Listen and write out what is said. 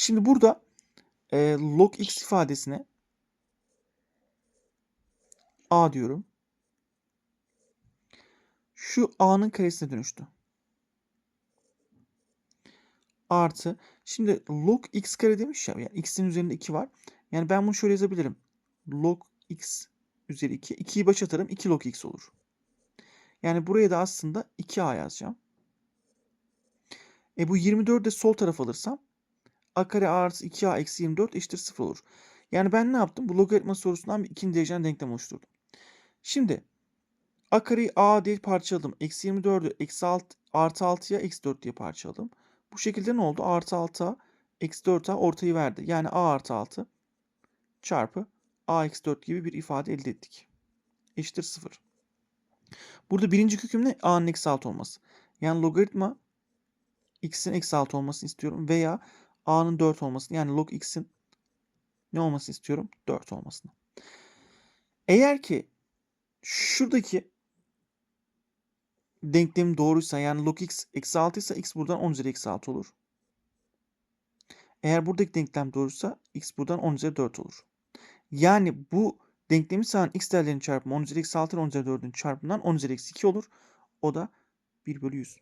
Şimdi burada e, log x ifadesine a diyorum. Şu a'nın karesine dönüştü. Artı. Şimdi log x kare demiş ya. Yani x'in üzerinde 2 var. Yani ben bunu şöyle yazabilirim. Log x üzeri 2. 2'yi başa atarım. 2 log x olur. Yani buraya da aslında 2a yazacağım. E bu 24'ü de sol taraf alırsam a kare artı 2a eksi 24 eşittir 0 olur. Yani ben ne yaptım? Bu logaritma sorusundan bir ikinci dereceden denklem oluşturdum. Şimdi a kareyi a diye parçaladım. Eksi 24'ü eksi 6, artı 6'ya eksi 4 diye parçaladım. Bu şekilde ne oldu? Artı 6'a eksi 4'a ortayı verdi. Yani a artı 6 çarpı a eksi 4 gibi bir ifade elde ettik. Eşittir 0. Burada birinci köküm ne? a'nın eksi 6 olması. Yani logaritma x'in eksi 6 olmasını istiyorum veya a'nın 4 olmasını yani log x'in ne olmasını istiyorum? 4 olmasını. Eğer ki şuradaki denklem doğruysa yani log x eksi 6 ise x buradan 10 üzeri eksi 6 olur. Eğer buradaki denklem doğruysa x buradan 10 üzeri 4 olur. Yani bu denklemi sağlayan x değerlerinin çarpımı 10 üzeri eksi 6 ile 10 üzeri 4'ün çarpımından 10 üzeri eksi 2 olur. O da 1 bölü 100.